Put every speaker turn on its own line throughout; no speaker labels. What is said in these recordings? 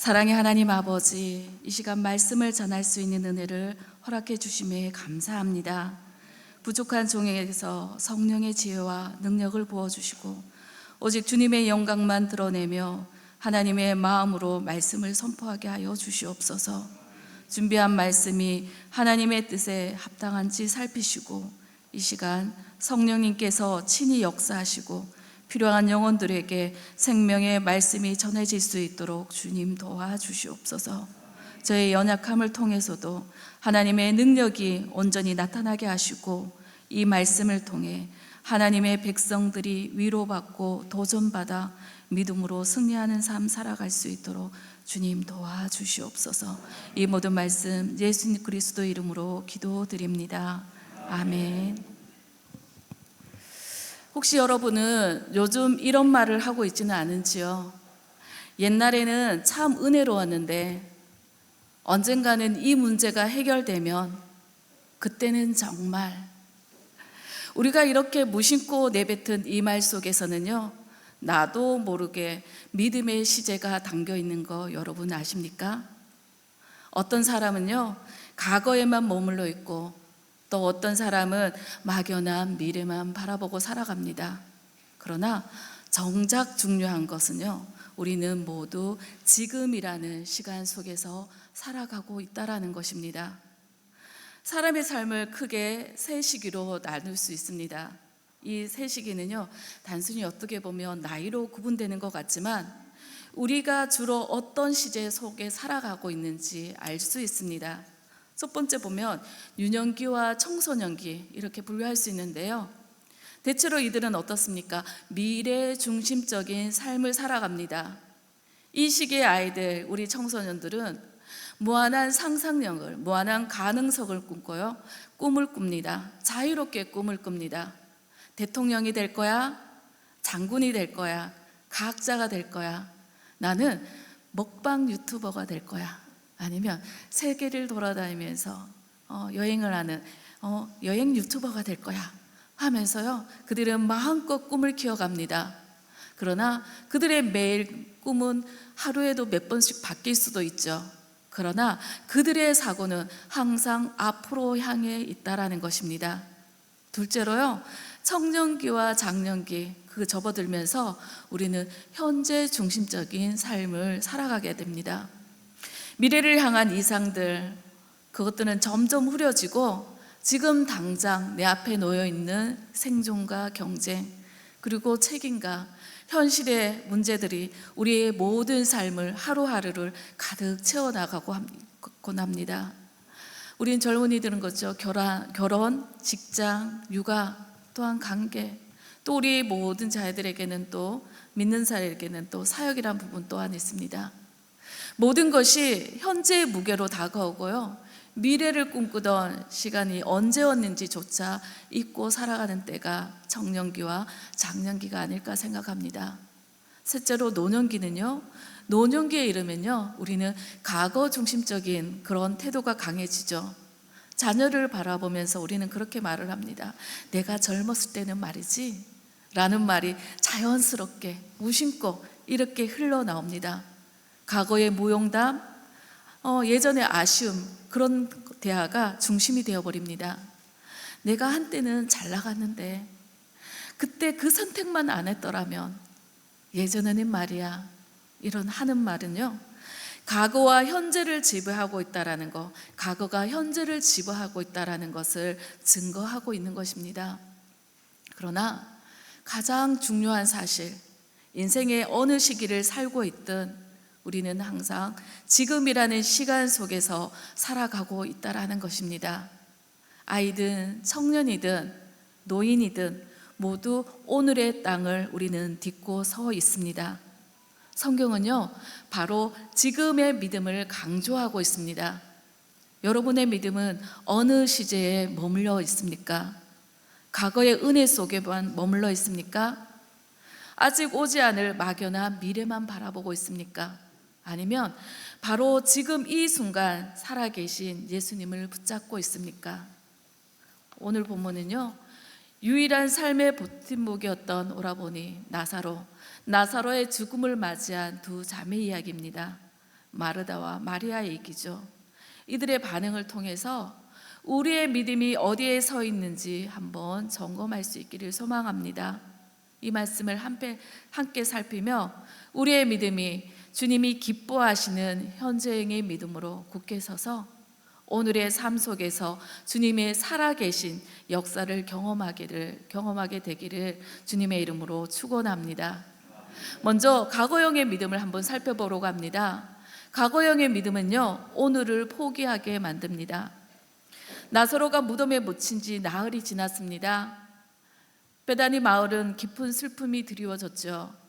사랑의 하나님 아버지, 이 시간 말씀을 전할 수 있는 은혜를 허락해 주심에 감사합니다. 부족한 종에게서 성령의 지혜와 능력을 부어 주시고 오직 주님의 영광만 드러내며 하나님의 마음으로 말씀을 선포하게 하여 주시옵소서. 준비한 말씀이 하나님의 뜻에 합당한지 살피시고 이 시간 성령님께서 친히 역사하시고 필요한 영혼들에게 생명의 말씀이 전해질 수 있도록 주님 도와주시옵소서. 저의 연약함을 통해서도 하나님의 능력이 온전히 나타나게 하시고 이 말씀을 통해 하나님의 백성들이 위로받고 도전받아 믿음으로 승리하는 삶 살아갈 수 있도록 주님 도와주시옵소서. 이 모든 말씀 예수 그리스도 이름으로 기도드립니다. 아멘. 혹시 여러분은 요즘 이런 말을 하고 있지는 않은지요? 옛날에는 참 은혜로웠는데 언젠가는 이 문제가 해결되면 그때는 정말 우리가 이렇게 무심코 내뱉은 이 말 속에서는요, 나도 모르게 믿음의 시제가 담겨 있는 거 여러분 아십니까? 어떤 사람은요, 과거에만 머물러 있고 또 어떤 사람은 막연한 미래만 바라보고 살아갑니다. 그러나 정작 중요한 것은요, 우리는 모두 지금이라는 시간 속에서 살아가고 있다라는 것입니다. 사람의 삶을 크게 세 시기로 나눌 수 있습니다. 이 세 시기는요, 단순히 어떻게 보면 나이로 구분되는 것 같지만 우리가 주로 어떤 시제 속에 살아가고 있는지 알 수 있습니다. 첫 번째 보면 유년기와 청소년기 이렇게 분류할 수 있는데요. 대체로 이들은 어떻습니까? 미래 중심적인 삶을 살아갑니다. 이 시기의 아이들, 우리 청소년들은 무한한 상상력을, 무한한 가능성을 꿈꿔요. 꿈을 꿉니다. 자유롭게 꿈을 꿉니다. 대통령이 될 거야, 장군이 될 거야, 과학자가 될 거야. 나는 먹방 유튜버가 될 거야. 아니면 세계를 돌아다니면서 어, 여행을 하는 어, 여행 유튜버가 될 거야 하면서요 그들은 마음껏 꿈을 키워갑니다. 그러나 그들의 매일 꿈은 하루에도 몇 번씩 바뀔 수도 있죠. 그러나 그들의 사고는 항상 앞으로 향해 있다라는 것입니다. 둘째로요, 청년기와 장년기 그 접어들면서 우리는 현재 중심적인 삶을 살아가게 됩니다. 미래를 향한 이상들, 그것들은 점점 흐려지고 지금 당장 내 앞에 놓여 있는 생존과 경쟁, 그리고 책임과 현실의 문제들이 우리의 모든 삶을 하루하루를 가득 채워나가고 합니다. 우린 젊은이들은 거죠. 결혼, 결혼, 직장, 육아, 또한 관계, 또 우리 모든 자녀들에게는 또 믿는 자에게는 또 사역이란 부분 또한 있습니다. 모든 것이 현재의 무게로 다가오고요. 미래를 꿈꾸던 시간이 언제였는지조차 잊고 살아가는 때가 청년기와 장년기가 아닐까 생각합니다. 셋째로 노년기는요. 노년기에 이르면요. 우리는 과거 중심적인 그런 태도가 강해지죠. 자녀를 바라보면서 우리는 그렇게 말을 합니다. 내가 젊었을 때는 말이지. 라는 말이 자연스럽게 무심코 이렇게 흘러나옵니다. 과거의 무용담, 어, 예전의 아쉬움 그런 대화가 중심이 되어버립니다. 내가 한때는 잘 나갔는데 그때 그 선택만 안 했더라면 예전에는 말이야 이런 하는 말은요 과거와 현재를 지배하고 있다라는 것, 과거가 현재를 지배하고 있다라는 것을 증거하고 있는 것입니다. 그러나 가장 중요한 사실, 인생의 어느 시기를 살고 있든 우리는 항상 지금이라는 시간 속에서 살아가고 있다라는 것입니다. 아이든 청년이든 노인이든 모두 오늘의 땅을 우리는 딛고 서 있습니다. 성경은요, 바로 지금의 믿음을 강조하고 있습니다. 여러분의 믿음은 어느 시제에 머물러 있습니까? 과거의 은혜 속에만 머물러 있습니까? 아직 오지 않을 막연한 미래만 바라보고 있습니까? 아니면 바로 지금 이 순간 살아계신 예수님을 붙잡고 있습니까? 오늘 본문은요, 유일한 삶의 버팀목이었던 오라버니 나사로, 나사로의 죽음을 맞이한 두 자매 이야기입니다. 마르다와 마리아의 얘기죠. 이들의 반응을 통해서 우리의 믿음이 어디에 서 있는지 한번 점검할 수 있기를 소망합니다. 이 말씀을 함께 살피며 우리의 믿음이 주님이 기뻐하시는 현재형의 믿음으로 굳게 서서 오늘의 삶 속에서 주님의 살아계신 역사를 경험하기를 경험하게 되기를 주님의 이름으로 축원합니다. 먼저 과거형의 믿음을 한번 살펴보려고 합니다. 과거형의 믿음은요 오늘을 포기하게 만듭니다. 나사로가 무덤에 묻힌 지 나흘이 지났습니다. 베다니 마을은 깊은 슬픔이 드리워졌죠.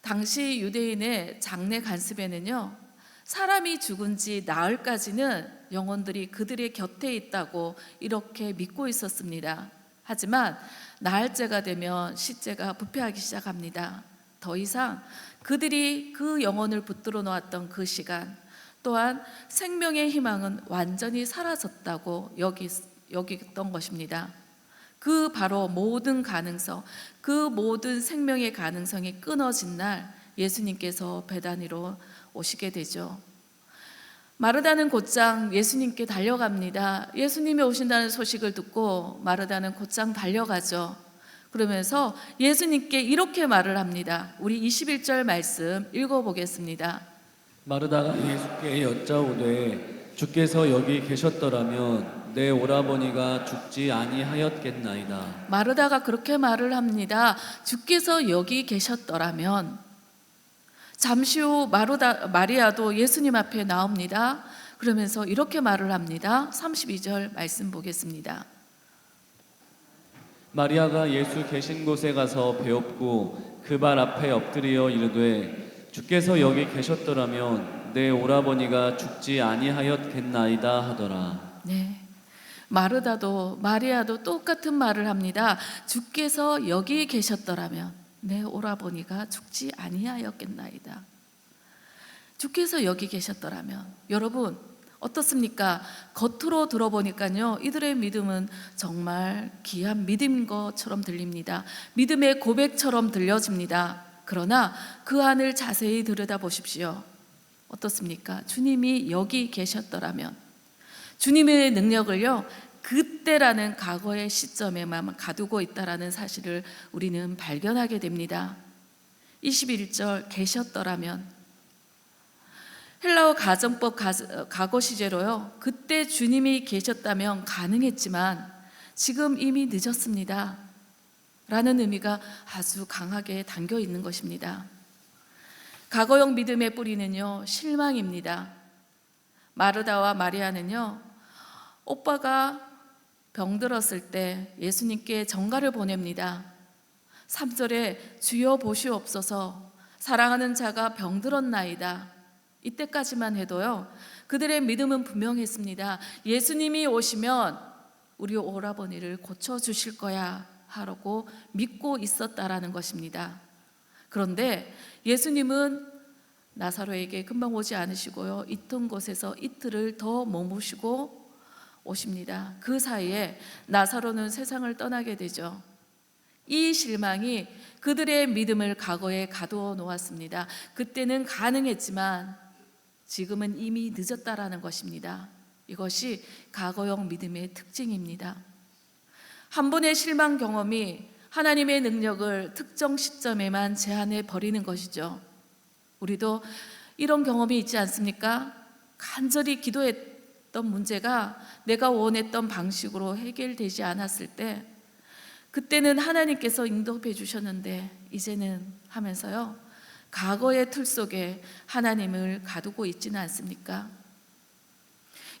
당시 유대인의 장례 간습에는요 사람이 죽은 지 나흘까지는 영혼들이 그들의 곁에 있다고 이렇게 믿고 있었습니다. 하지만 나흘째가 되면 시체가 부패하기 시작합니다. 더 이상 그들이 그 영혼을 붙들어 놓았던 그 시간 또한 생명의 희망은 완전히 사라졌다고 여기, 여기던 것입니다. 그 바로 모든 가능성, 그 모든 생명의 가능성이 끊어진 날 예수님께서 배단 위로 오시게 되죠. 마르다는 곧장 예수님께 달려갑니다. 예수님이 오신다는 소식을 듣고 마르다는 곧장 달려가죠. 그러면서 예수님께 이렇게 말을 합니다. 우리 21절 말씀 읽어보겠습니다.
마르다가 예수께 여짜오되 주께서 여기 계셨더라면 내 오라버니가 죽지 아니하였겠나이다.
마르다가 그렇게 말을 합니다. 주께서 여기 계셨더라면 잠시 후 마르다, 마리아도 예수님 앞에 나옵니다. 그러면서 이렇게 말을 합니다. 32절 말씀 보겠습니다.
마리아가 예수 계신 곳에 가서 배웠고 그 발 앞에 엎드려 이르되 주께서 여기 계셨더라면 내 오라버니가 죽지 아니하였겠나이다 하더라.
네. 마르다도 마리아도 똑같은 말을 합니다. 주께서 여기 계셨더라면 내 오라버니가 죽지 아니하였겠나이다. 주께서 여기 계셨더라면 여러분 어떻습니까? 겉으로 들어보니까요 이들의 믿음은 정말 귀한 믿음인 것처럼 들립니다. 믿음의 고백처럼 들려집니다. 그러나 그 안을 자세히 들여다 보십시오. 어떻습니까? 주님이 여기 계셨더라면 주님의 능력을요 그때라는 과거의 시점에만 가두고 있다라는 사실을 우리는 발견하게 됩니다. 21절 계셨더라면 헬라어 가정법 과거 시제로요. 그때 주님이 계셨다면 가능했지만 지금 이미 늦었습니다. 라는 의미가 아주 강하게 담겨 있는 것입니다. 과거형 믿음의 뿌리는요, 실망입니다. 마르다와 마리아는요, 오빠가 병들었을 때 예수님께 정가를 보냅니다. 3절에 주여 보시옵소서 사랑하는 자가 병들었나이다. 이때까지만 해도요. 그들의 믿음은 분명했습니다. 예수님이 오시면 우리 오라버니를 고쳐 주실 거야 하라고 믿고 있었다라는 것입니다. 그런데 예수님은 나사로에게 금방 오지 않으시고요. 있던 곳에서 이틀을 더 머무시고 오십니다. 그 사이에 나사로는 세상을 떠나게 되죠. 이 실망이 그들의 믿음을 과거에 가두어 놓았습니다. 그때는 가능했지만 지금은 이미 늦었다라는 것입니다. 이것이 과거형 믿음의 특징입니다. 한 번의 실망 경험이 하나님의 능력을 특정 시점에만 제한해 버리는 것이죠. 우리도 이런 경험이 있지 않습니까? 간절히 기도했 던 문제가 내가 원했던 방식으로 해결되지 않았을 때 그때는 하나님께서 인도해 주셨는데 이제는 하면서요. 과거의 틀 속에 하나님을 가두고 있지는 않습니까?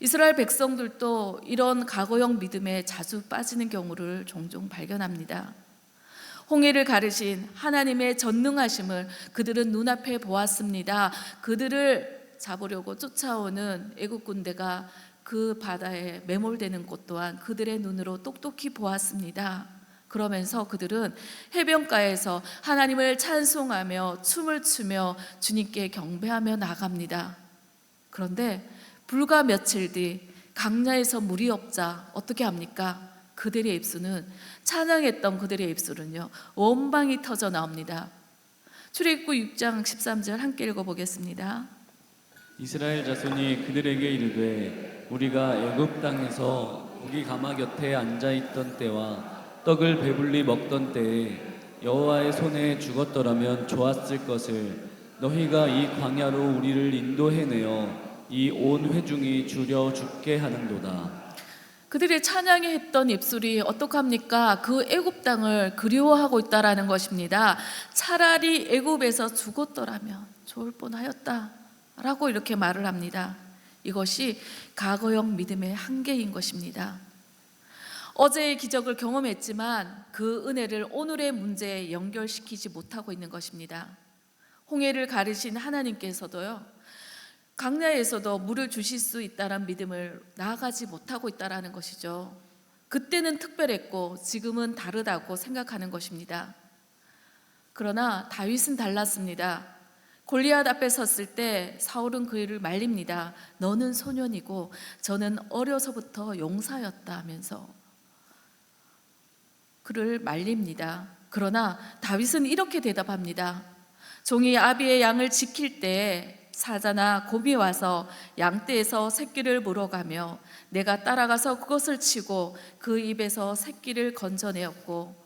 이스라엘 백성들도 이런 과거형 믿음에 자주 빠지는 경우를 종종 발견합니다. 홍해를 가르신 하나님의 전능하심을 그들은 눈앞에 보았습니다. 그들을 잡으려고 쫓아오는 애국 군대가 그 바다에 매몰되는 곳 또한 그들의 눈으로 똑똑히 보았습니다. 그러면서 그들은 해변가에서 하나님을 찬송하며 춤을 추며 주님께 경배하며 나갑니다. 그런데 불과 며칠 뒤 강야에서 물이 없자 어떻게 합니까? 그들의 입술은 찬양했던 그들의 입술은요 원방이 터져 나옵니다. 출애굽 6장 13절 함께 읽어보겠습니다.
이스라엘 자손이 그들에게 이르되 우리가 애굽 땅에서 고기 가마 곁에 앉아 있던 때와 떡을 배불리 먹던 때에 여호와의 손에 죽었더라면 좋았을 것을 너희가 이 광야로 우리를 인도해내어 이 온 회중이 줄여 죽게 하는도다.
그들이 찬양해 했던 입술이 어떡합니까? 그 애굽 땅을 그리워하고 있다라는 것입니다. 차라리 애굽에서 죽었더라면 좋을 뻔하였다 라고 이렇게 말을 합니다. 이것이 과거형 믿음의 한계인 것입니다. 어제의 기적을 경험했지만 그 은혜를 오늘의 문제에 연결시키지 못하고 있는 것입니다. 홍해를 가르신 하나님께서도요. 강야에서도 물을 주실 수 있다는 믿음을 나아가지 못하고 있다라는 것이죠. 그때는 특별했고 지금은 다르다고 생각하는 것입니다. 그러나 다윗은 달랐습니다. 골리앗 앞에 섰을 때 사울은 그를 말립니다. 너는 소년이고 저는 어려서부터 용사였다 하면서 그를 말립니다. 그러나 다윗은 이렇게 대답합니다. 종이 아비의 양을 지킬 때 사자나 곰이 와서 양떼에서 새끼를 물어가며 내가 따라가서 그것을 치고 그 입에서 새끼를 건져내었고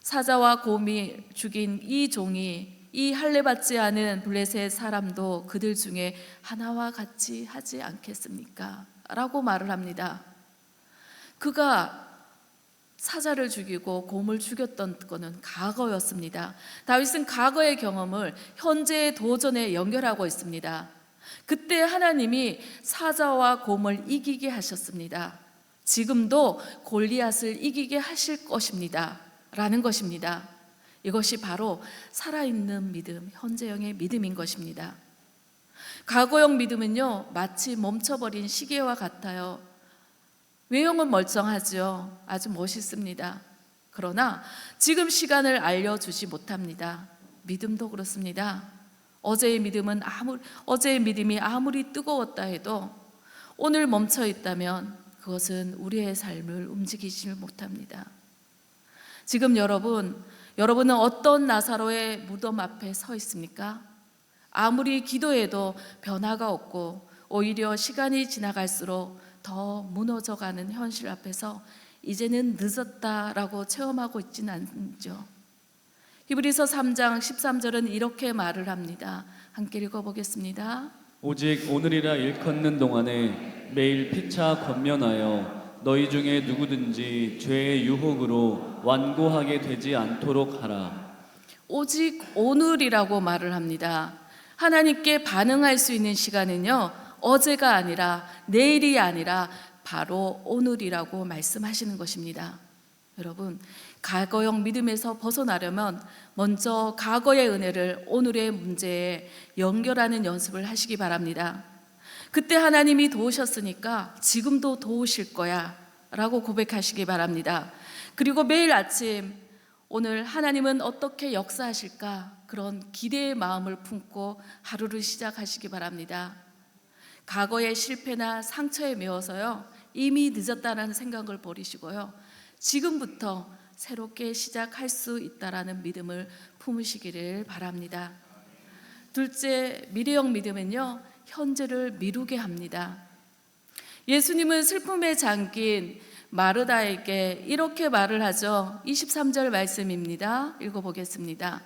사자와 곰이 죽인 이 종이 이 할례 받지 않은 블레셋 사람도 그들 중에 하나와 같이 하지 않겠습니까? 라고 말을 합니다. 그가 사자를 죽이고 곰을 죽였던 것은 과거였습니다. 다윗은 과거의 경험을 현재의 도전에 연결하고 있습니다. 그때 하나님이 사자와 곰을 이기게 하셨습니다. 지금도 골리앗을 이기게 하실 것입니다. 라는 것입니다. 이것이 바로 살아있는 믿음, 현재형의 믿음인 것입니다. 과거형 믿음은요, 마치 멈춰버린 시계와 같아요. 외형은 멀쩡하죠. 아주 멋있습니다. 그러나 지금 시간을 알려주지 못합니다. 믿음도 그렇습니다. 어제의 믿음은 아무 어제의 믿음이 아무리 뜨거웠다 해도 오늘 멈춰 있다면 그것은 우리의 삶을 움직이지 못합니다. 지금 여러분, 여러분은 어떤 나사로의 무덤 앞에 서 있습니까? 아무리 기도해도 변화가 없고 오히려 시간이 지나갈수록 더 무너져가는 현실 앞에서 이제는 늦었다라고 체험하고 있지는 않죠. 히브리서 3장 13절은 이렇게 말을 합니다. 함께 읽어보겠습니다.
오직 오늘이라 일컫는 동안에 매일 피차 권면하여 너희 중에 누구든지 죄의 유혹으로 완고하게 되지 않도록 하라.
오직 오늘이라고 말을 합니다. 하나님께 반응할 수 있는 시간은요, 어제가 아니라 내일이 아니라 바로 오늘이라고 말씀하시는 것입니다. 여러분, 과거형 믿음에서 벗어나려면 먼저 과거의 은혜를 오늘의 문제에 연결하는 연습을 하시기 바랍니다. 그때 하나님이 도우셨으니까 지금도 도우실 거야 라고 고백하시기 바랍니다. 그리고 매일 아침 오늘 하나님은 어떻게 역사하실까 그런 기대의 마음을 품고 하루를 시작하시기 바랍니다. 과거의 실패나 상처에 매워서요 이미 늦었다는 생각을 버리시고요 지금부터 새롭게 시작할 수 있다라는 믿음을 품으시기를 바랍니다. 둘째 미래형 믿음은요 현재를 미루게 합니다. 예수님은 슬픔에 잠긴 마르다에게 이렇게 말을 하죠. 23절 말씀입니다. 읽어보겠습니다.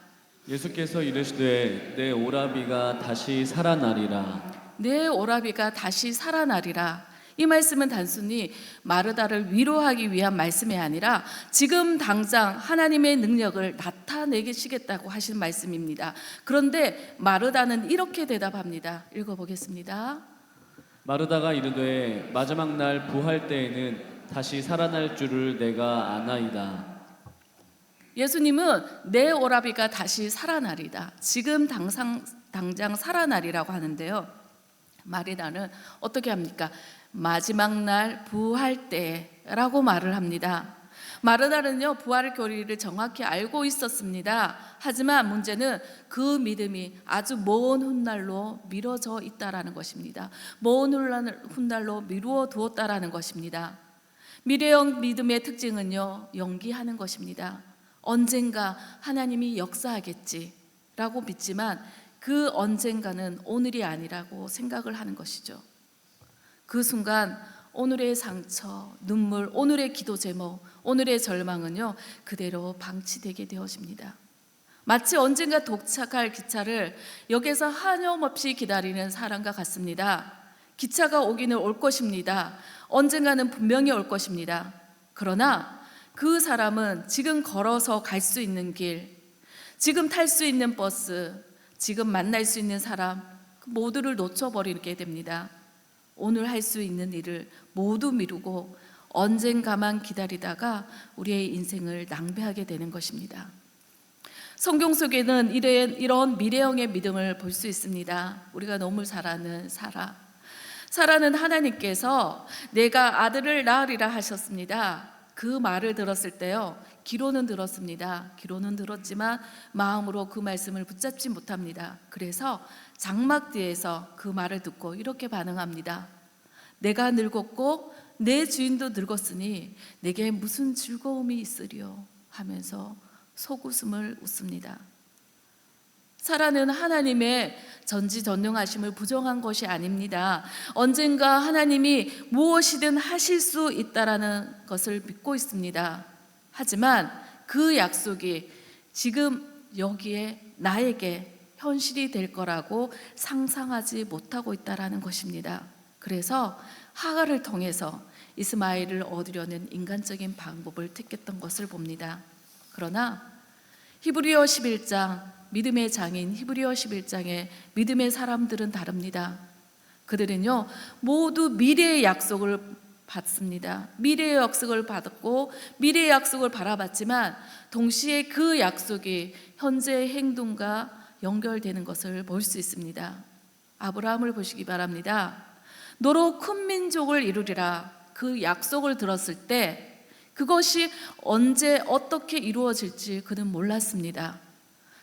예수께서 이르시되 내 오라비가 다시 살아나리라.
내 오라비가 다시 살아나리라. 이 말씀은 단순히 마르다를 위로하기 위한 말씀이 아니라 지금 당장 하나님의 능력을 나타내시겠다고 하신 말씀입니다. 그런데 마르다는 이렇게 대답합니다. 읽어보겠습니다.
마르다가 이르되 마지막 날 부활 때에는 다시 살아날 줄을 내가 아나이다.
예수님은 내 오라비가 다시 살아나리다. 지금 당상, 당장 살아나리라고 하는데요. 마리다는 어떻게 합니까? 마지막 날 부활 때라고 말을 합니다. 마르다는요 부활 교리를 정확히 알고 있었습니다. 하지만 문제는 그 믿음이 아주 먼 훗날로 미뤄져 있다라는 것입니다. 먼 훗날- 훗날로 미루어 두었다라는 것입니다. 미래형 믿음의 특징은요 연기하는 것입니다. 언젠가 하나님이 역사하겠지라고 믿지만 그 언젠가는 오늘이 아니라고 생각을 하는 것이죠. 그 순간 오늘의 상처, 눈물, 오늘의 기도 제목, 오늘의 절망은요 그대로 방치되게 되어집니다. 마치 언젠가 도착할 기차를 역에서 한염없이 기다리는 사람과 같습니다. 기차가 오기는 올 것입니다. 언젠가는 분명히 올 것입니다. 그러나 그 사람은 지금 걸어서 갈 수 있는 길, 지금 탈 수 있는 버스, 지금 만날 수 있는 사람 그 모두를 놓쳐버리게 됩니다. 오늘 할 수 있는 일을 모두 미루고 언젠가만 기다리다가 우리의 인생을 낭비하게 되는 것입니다. 성경 속에는 이런 미래형의 믿음을 볼 수 있습니다. 우리가 너무 잘 아는 사라. 사라는 하나님께서 내가 아들을 낳으리라 하셨습니다. 그 말을 들었을 때요. 귀로는 들었습니다. 귀로는 들었지만 마음으로 그 말씀을 붙잡지 못합니다. 그래서 장막 뒤에서 그 말을 듣고 이렇게 반응합니다. 내가 늙었고 내 주인도 늙었으니 내게 무슨 즐거움이 있으리요 하면서 속웃음을 웃습니다. 사라는 하나님의 전지전능하심을 부정한 것이 아닙니다. 언젠가 하나님이 무엇이든 하실 수 있다라는 것을 믿고 있습니다. 하지만 그 약속이 지금 여기에 나에게 현실이 될 거라고 상상하지 못하고 있다라는 것입니다. 그래서 하가를 통해서 이스마엘을 얻으려는 인간적인 방법을 택했던 것을 봅니다. 그러나 히브리어 11장 믿음의 장인 히브리어 11장의 믿음의 사람들은 다릅니다. 그들은요 모두 미래의 약속을 받습니다. 미래의 약속을 받았고 미래의 약속을 바라봤지만 동시에 그 약속이 현재의 행동과 연결되는 것을 볼 수 있습니다. 아브라함을 보시기 바랍니다. 너로 큰 민족을 이루리라 그 약속을 들었을 때 그것이 언제 어떻게 이루어질지 그는 몰랐습니다.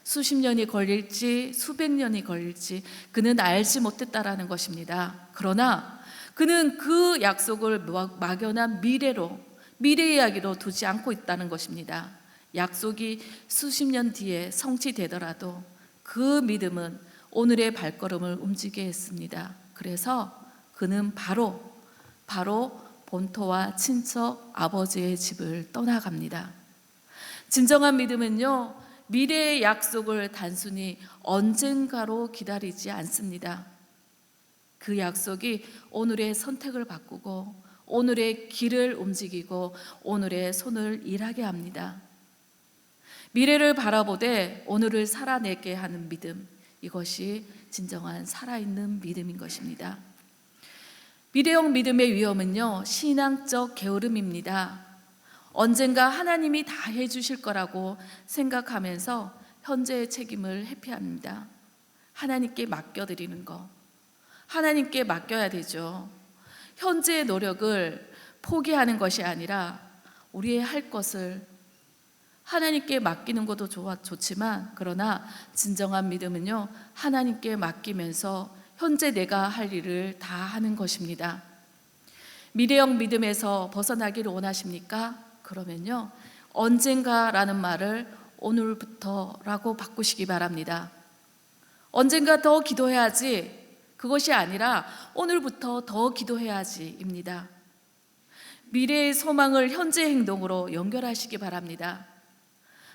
수십 년이 걸릴지 수백 년이 걸릴지 그는 알지 못했다라는 것입니다. 그러나 그는 그 약속을 막연한 미래로 미래 이야기로 두지 않고 있다는 것입니다. 약속이 수십 년 뒤에 성취되더라도 그 믿음은 오늘의 발걸음을 움직이게 했습니다. 그래서 그는 바로 바로 본토와 친척 아버지의 집을 떠나갑니다. 진정한 믿음은요, 미래의 약속을 단순히 언젠가로 기다리지 않습니다. 그 약속이 오늘의 선택을 바꾸고 오늘의 길을 움직이고 오늘의 손을 일하게 합니다. 미래를 바라보되 오늘을 살아내게 하는 믿음, 이것이 진정한 살아있는 믿음인 것입니다. 미래형 믿음의 위험은요, 신앙적 게으름입니다. 언젠가 하나님이 다 해주실 거라고 생각하면서 현재의 책임을 회피합니다. 하나님께 맡겨드리는 거. 하나님께 맡겨야 되죠. 현재의 노력을 포기하는 것이 아니라 우리의 할 것을 하나님께 맡기는 것도 좋아, 좋지만 그러나 진정한 믿음은요 하나님께 맡기면서 현재 내가 할 일을 다 하는 것입니다. 미래형 믿음에서 벗어나기를 원하십니까? 그러면요 언젠가라는 말을 오늘부터라고 바꾸시기 바랍니다. 언젠가 더 기도해야지 그것이 아니라 오늘부터 더 기도해야지입니다. 미래의 소망을 현재 행동으로 연결하시기 바랍니다.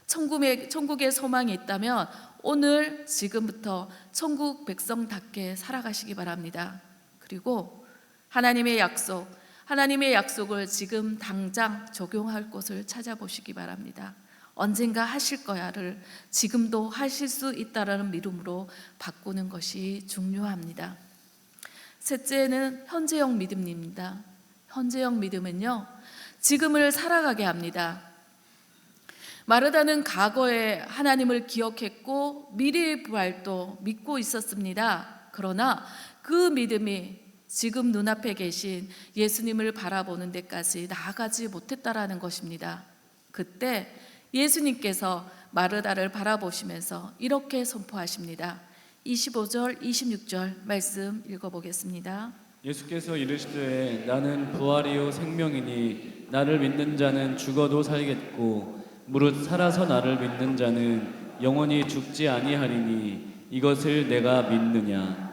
천국의, 천국의 소망이 있다면 오늘 지금부터 천국 백성답게 살아가시기 바랍니다. 그리고 하나님의 약속, 하나님의 약속을 지금 당장 적용할 곳을 찾아보시기 바랍니다. 언젠가 하실 거야를 지금도 하실 수 있다라는 믿음으로 바꾸는 것이 중요합니다. 셋째는 현재형 믿음입니다. 현재형 믿음은요, 지금을 살아가게 합니다. 마르다는 과거에 하나님을 기억했고 미래의 부활도 믿고 있었습니다. 그러나 그 믿음이 지금 눈앞에 계신 예수님을 바라보는 데까지 나아가지 못했다라는 것입니다. 그때 예수님께서 마르다를 바라보시면서 이렇게 선포하십니다. 25절, 26절 말씀 읽어보겠습니다.
예수께서 이르시되 나는 부활이요 생명이니 나를 믿는 자는 죽어도 살겠고 무릇 살아서 나를 믿는 자는 영원히 죽지 아니하리니 이것을 내가 믿느냐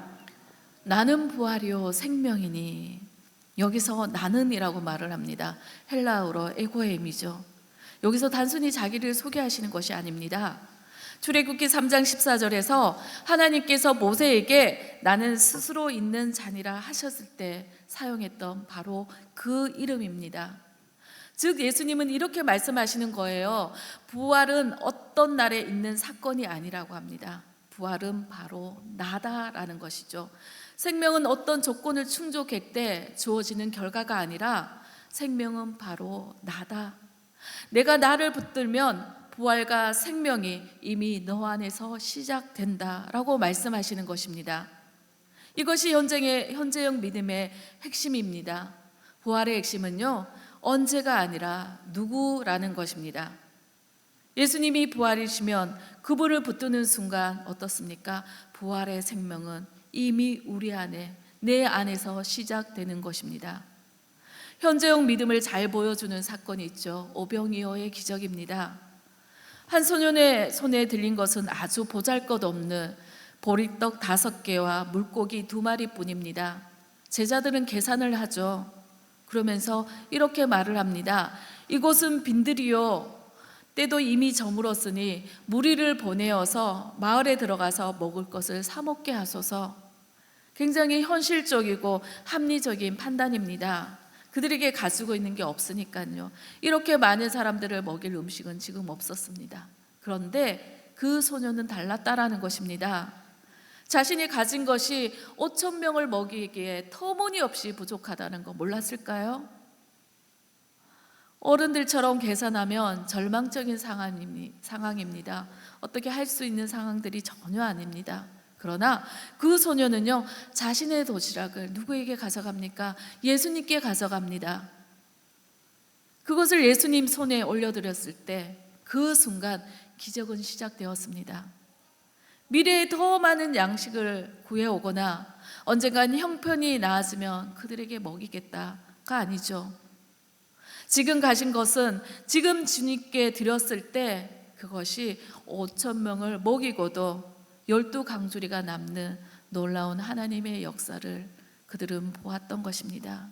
나는 부활이요 생명이니 여기서 나는이라고 말을 합니다. 헬라어로 에고엠이죠. 여기서 단순히 자기를 소개하시는 것이 아닙니다. 출애굽기 3장 14절에서 하나님께서 모세에게 나는 스스로 있는 자니라 하셨을 때 사용했던 바로 그 이름입니다. 즉 예수님은 이렇게 말씀하시는 거예요. 부활은 어떤 날에 있는 사건이 아니라고 합니다. 부활은 바로 나다라는 것이죠. 생명은 어떤 조건을 충족할 때 주어지는 결과가 아니라 생명은 바로 나다. 내가 나를 붙들면 부활과 생명이 이미 너 안에서 시작된다라고 말씀하시는 것입니다. 이것이 현재의 현재형 믿음의 핵심입니다. 부활의 핵심은요. 언제가 아니라 누구라는 것입니다. 예수님이 부활이시면 그분을 붙드는 순간 어떻습니까? 부활의 생명은 이미 우리 안에 내 안에서 시작되는 것입니다. 현재형 믿음을 잘 보여주는 사건이 있죠. 오병이어의 기적입니다. 한 소년의 손에 들린 것은 아주 보잘것없는 보리떡 다섯 개와 물고기 두 마리뿐입니다. 제자들은 계산을 하죠. 그러면서 이렇게 말을 합니다. 이곳은 빈들이요. 때도 이미 저물었으니 무리를 보내어서 마을에 들어가서 먹을 것을 사 먹게 하소서. 굉장히 현실적이고 합리적인 판단입니다. 그들에게 가지고 있는 게 없으니까요. 이렇게 많은 사람들을 먹일 음식은 지금 없었습니다. 그런데 그 소녀는 달랐다라는 것입니다. 자신이 가진 것이 5천 명을 먹이기에 터무니없이 부족하다는 거 몰랐을까요? 어른들처럼 계산하면 절망적인 상황입니다. 어떻게 할 수 있는 상황들이 전혀 아닙니다. 그러나 그 소녀는요, 자신의 도시락을 누구에게 가져갑니까? 예수님께 가져갑니다. 그것을 예수님 손에 올려드렸을 때 그 순간 기적은 시작되었습니다. 미래에 더 많은 양식을 구해오거나 언젠간 형편이 나아지면 그들에게 먹이겠다가 아니죠. 지금 가신 것은 지금 주님께 드렸을 때 그것이 5천 명을 먹이고도 열두 강주리가 남는 놀라운 하나님의 역사를 그들은 보았던 것입니다.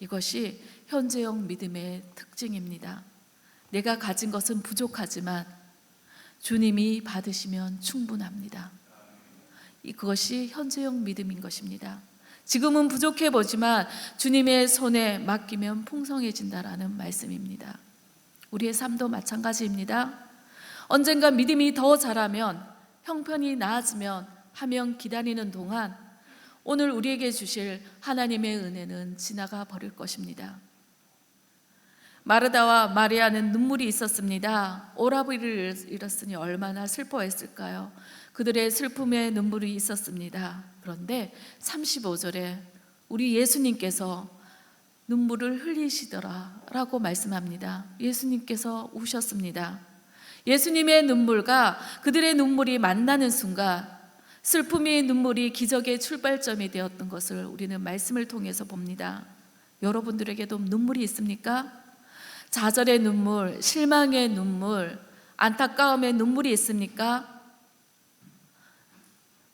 이것이 현재형 믿음의 특징입니다. 내가 가진 것은 부족하지만 주님이 받으시면 충분합니다. 그것이 현재형 믿음인 것입니다. 지금은 부족해 보지만 주님의 손에 맡기면 풍성해진다라는 말씀입니다. 우리의 삶도 마찬가지입니다. 언젠가 믿음이 더 자라면 형편이 나아지면 하면 기다리는 동안 오늘 우리에게 주실 하나님의 은혜는 지나가 버릴 것입니다. 마르다와 마리아는 눈물이 있었습니다. 오라비를 잃었으니 얼마나 슬퍼했을까요? 그들의 슬픔에 눈물이 있었습니다. 그런데 35절에 우리 예수님께서 눈물을 흘리시더라라고 말씀합니다. 예수님께서 우셨습니다. 예수님의 눈물과 그들의 눈물이 만나는 순간 슬픔의 눈물이 기적의 출발점이 되었던 것을 우리는 말씀을 통해서 봅니다. 여러분들에게도 눈물이 있습니까? 좌절의 눈물, 실망의 눈물, 안타까움의 눈물이 있습니까?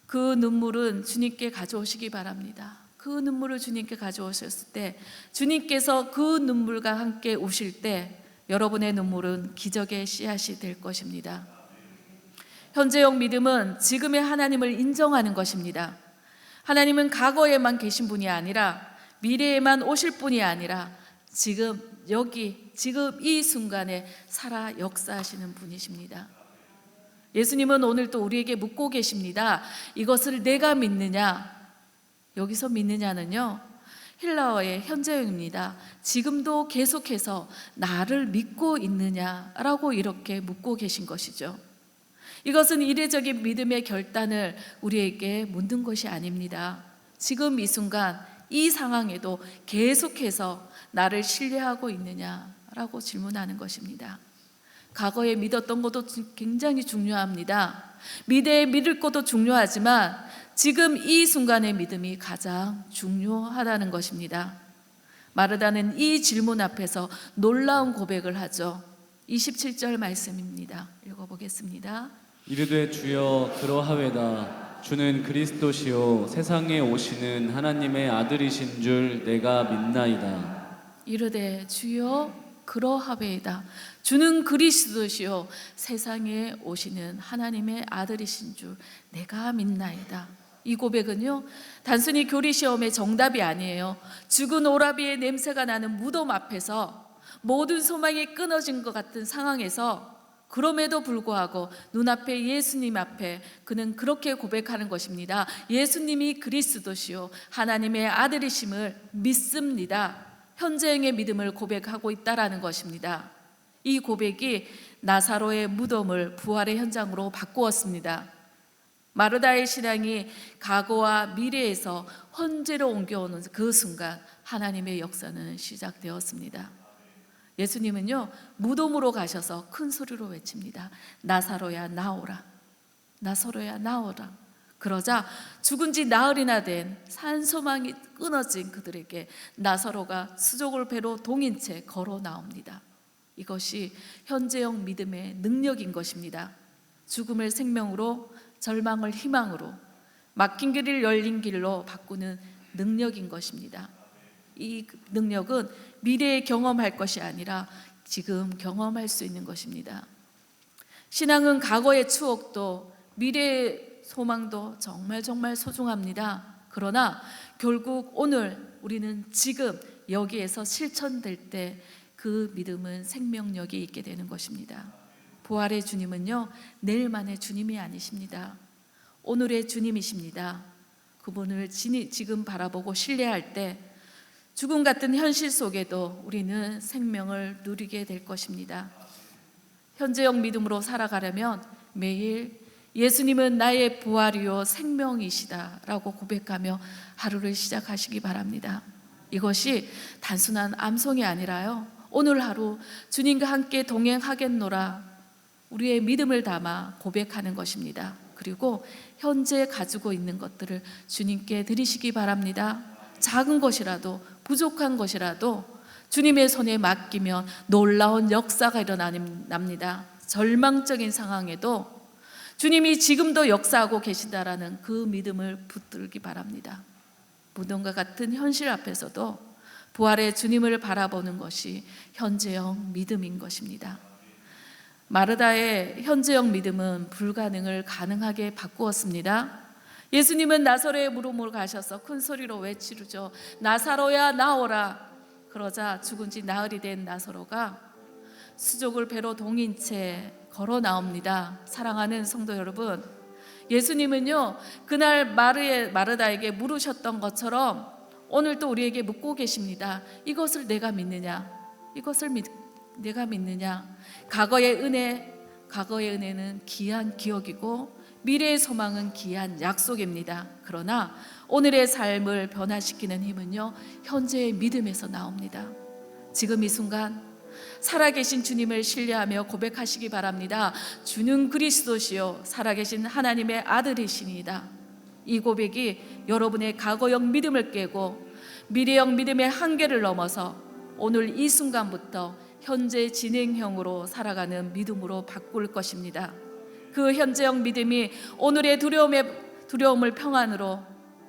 그 눈물은 주님께 가져오시기 바랍니다. 그 눈물을 주님께 가져오셨을 때 주님께서 그 눈물과 함께 우실 때 여러분의 눈물은 기적의 씨앗이 될 것입니다. 현재형 믿음은 지금의 하나님을 인정하는 것입니다. 하나님은 과거에만 계신 분이 아니라 미래에만 오실 분이 아니라 지금 여기 지금 이 순간에 살아 역사하시는 분이십니다. 예수님은 오늘 또 우리에게 묻고 계십니다. 이것을 내가 믿느냐? 여기서 믿느냐는요. 힐라어의 현재형입니다. 지금도 계속해서 나를 믿고 있느냐라고 이렇게 묻고 계신 것이죠. 이것은 이례적인 믿음의 결단을 우리에게 묻는 것이 아닙니다. 지금 이 순간 이 상황에도 계속해서 나를 신뢰하고 있느냐라고 질문하는 것입니다. 과거에 믿었던 것도 굉장히 중요합니다. 미래에 믿을 것도 중요하지만 지금 이 순간의 믿음이 가장 중요하다는 것입니다. 마르다는 이 질문 앞에서 놀라운 고백을 하죠. 27절 말씀입니다. 읽어보겠습니다.
이르되 주여 그러하외다 주는 그리스도시요 세상에 오시는 하나님의 아들이신 줄 내가 믿나이다
이르되 주여 그러하베이다 주는 그리스도시요 세상에 오시는 하나님의 아들이신 줄 내가 믿나이다 이 고백은요 단순히 교리 시험의 정답이 아니에요 죽은 오라비의 냄새가 나는 무덤 앞에서 모든 소망이 끊어진 것 같은 상황에서 그럼에도 불구하고 눈앞에 예수님 앞에 그는 그렇게 고백하는 것입니다. 예수님이 그리스도시요 하나님의 아들이심을 믿습니다. 현재형의 믿음을 고백하고 있다라는 것입니다. 이 고백이 나사로의 무덤을 부활의 현장으로 바꾸었습니다. 마르다의 신앙이 과거와 미래에서 현재로 옮겨오는 그 순간 하나님의 역사는 시작되었습니다. 예수님은요 무덤으로 가셔서 큰 소리로 외칩니다. 나사로야 나오라. 나사로야 나오라. 그러자 죽은 지 나흘이나 된 산소망이 끊어진 그들에게 나사로가 수족을 배로 동인 채 걸어 나옵니다. 이것이 현재형 믿음의 능력인 것입니다. 죽음을 생명으로 절망을 희망으로 막힌 길을 열린 길로 바꾸는 능력인 것입니다. 이 능력은 미래에 경험할 것이 아니라 지금 경험할 수 있는 것입니다. 신앙은 과거의 추억도 미래의 소망도 정말 정말 소중합니다. 그러나 결국 오늘 우리는 지금 여기에서 실천될 때 그 믿음은 생명력이 있게 되는 것입니다. 부활의 주님은요, 내일만의 주님이 아니십니다. 오늘의 주님이십니다. 그분을 지금 바라보고 신뢰할 때 죽음 같은 현실 속에도 우리는 생명을 누리게 될 것입니다. 현재형 믿음으로 살아가려면 매일 예수님은 나의 부활이요 생명이시다라고 고백하며 하루를 시작하시기 바랍니다. 이것이 단순한 암송이 아니라요. 오늘 하루 주님과 함께 동행하겠노라 우리의 믿음을 담아 고백하는 것입니다. 그리고 현재 가지고 있는 것들을 주님께 드리시기 바랍니다. 작은 것이라도 부족한 것이라도 주님의 손에 맡기면 놀라운 역사가 일어납니다. 절망적인 상황에도 주님이 지금도 역사하고 계신다라는 그 믿음을 붙들기 바랍니다. 무덤과 같은 현실 앞에서도 부활의 주님을 바라보는 것이 현재형 믿음인 것입니다. 마르다의 현재형 믿음은 불가능을 가능하게 바꾸었습니다. 예수님은 나사로의 무덤으로 가셔서 큰 소리로 외치르죠. 나사로야 나오라. 그러자 죽은 지 나흘이 된 나사로가 수족을 배로 동인 채 걸어 나옵니다. 사랑하는 성도 여러분, 예수님은요 그날 마르의 마르다에게 물으셨던 것처럼 오늘 또 우리에게 묻고 계십니다. 이것을 내가 믿느냐? 이것을 믿, 내가 믿느냐? 과거의 은혜, 과거의 은혜는 귀한 기억이고 미래의 소망은 귀한 약속입니다. 그러나 오늘의 삶을 변화시키는 힘은요 현재의 믿음에서 나옵니다. 지금 이 순간 살아계신 주님을 신뢰하며 고백하시기 바랍니다. 주는 그리스도시요 살아계신 하나님의 아들이시니이다. 이 고백이 여러분의 과거형 믿음을 깨고 미래형 믿음의 한계를 넘어서 오늘 이 순간부터 현재 진행형으로 살아가는 믿음으로 바꿀 것입니다. 그 현재형 믿음이 오늘의 두려움의 두려움을 평안으로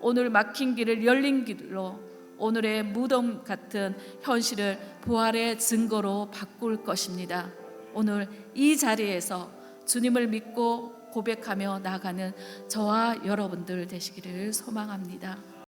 오늘 막힌 길을 열린 길로 오늘의 무덤 같은 현실을 부활의 증거로 바꿀 것입니다. 오늘 이 자리에서 주님을 믿고 고백하며 나가는 저와 여러분들 되시기를 소망합니다.